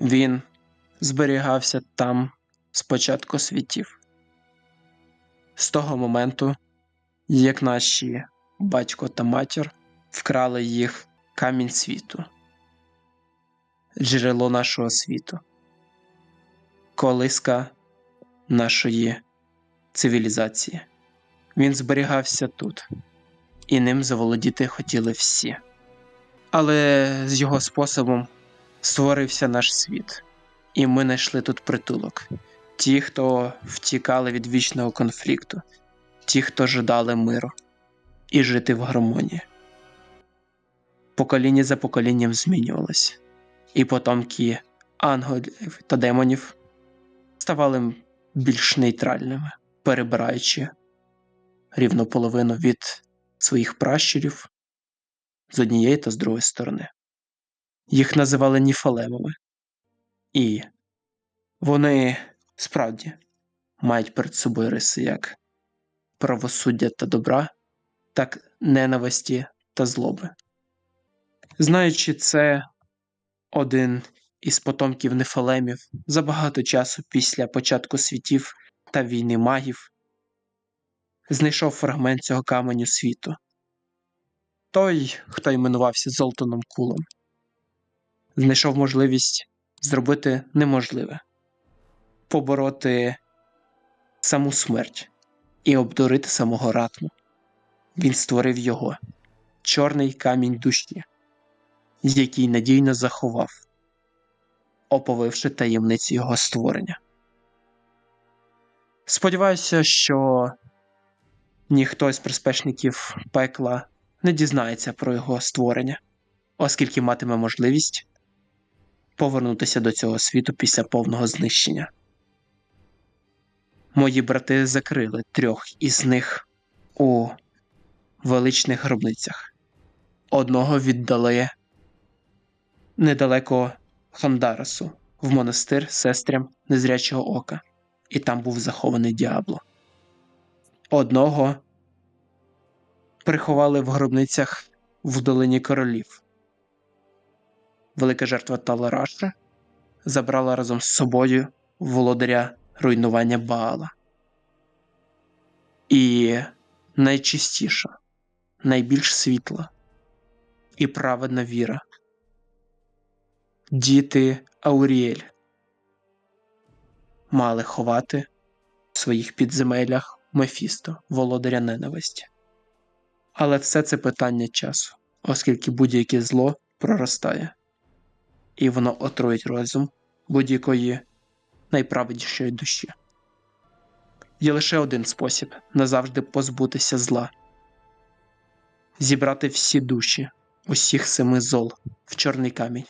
Він зберігався там з початку світів. З того моменту, як наші батько та матір вкрали їх камінь світу, джерело нашого світу, колиска нашої цивілізації. Він зберігався тут, і ним заволодіти хотіли всі. Але з його способом створився наш світ, і ми знайшли тут притулок. Ті, хто втікали від вічного конфлікту, ті, хто жадали миру і жити в гармонії. Покоління за поколінням змінювалось, і потомки ангелів та демонів ставали більш нейтральними, перебираючи рівну половину від своїх пращурів з однієї та з другої сторони. Їх називали ніфалемами, і вони справді мають перед собою риси як правосуддя та добра, так ненависті та злоби. Знаючи це, один із потомків нефалемів за багато часу після початку світів та війни магів знайшов фрагмент цього каменю світу. Той, хто іменувався Золтаном Кулом, знайшов можливість зробити неможливе побороти саму смерть і обдурити самого ратму. Він створив його чорний камінь душі, який надійно заховав, оповивши таємниці його створення. Сподіваюся, що ніхто з приспешників пекла не дізнається про його створення, оскільки матиме можливість повернутися до цього світу після повного знищення. Мої брати закрили трьох із них у величних гробницях. Одного віддали недалеко Хондарасу в монастир сестрям незрячого ока, і там був захований діабло. Одного приховали в гробницях в долині королів. Велика жертва Талараша забрала разом з собою володаря руйнування Баала. І найчистіша, найбільш світла і праведна віра. Діти Ауріель мали ховати в своїх підземеллях Мефісто, володаря ненависті. Але все це питання часу, оскільки будь-яке зло проростає, і воно отруїть розум будь-якої найправеднішої душі. Є лише один спосіб назавжди позбутися зла, зібрати всі душі усіх семи зол в чорний камінь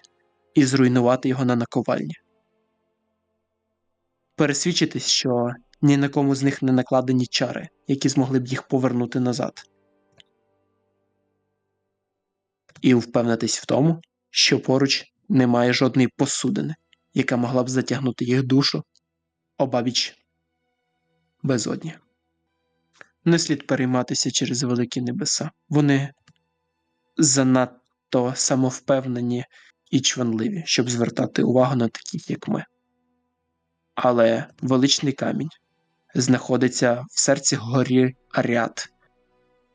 і зруйнувати його на наковальні. Пересвідчитись, що ні на кому з них не накладені чари, які змогли б їх повернути назад. І впевнитись в тому, що поруч немає жодної посудини, яка могла б затягнути їх душу обабіч безодні. Не слід перейматися через великі небеса. Вони занадто самовпевнені і чванливі, щоб звертати увагу на таких, як ми. Але величний камінь знаходиться в серці горі Аріат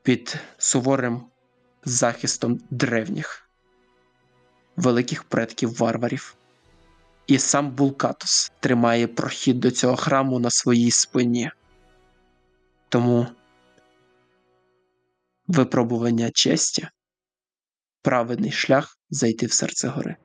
під суворим захистом древніх, великих предків варварів. І сам Булкатус тримає прохід до цього храму на своїй спині. Тому випробування честі праведний шлях зайти в серце гори.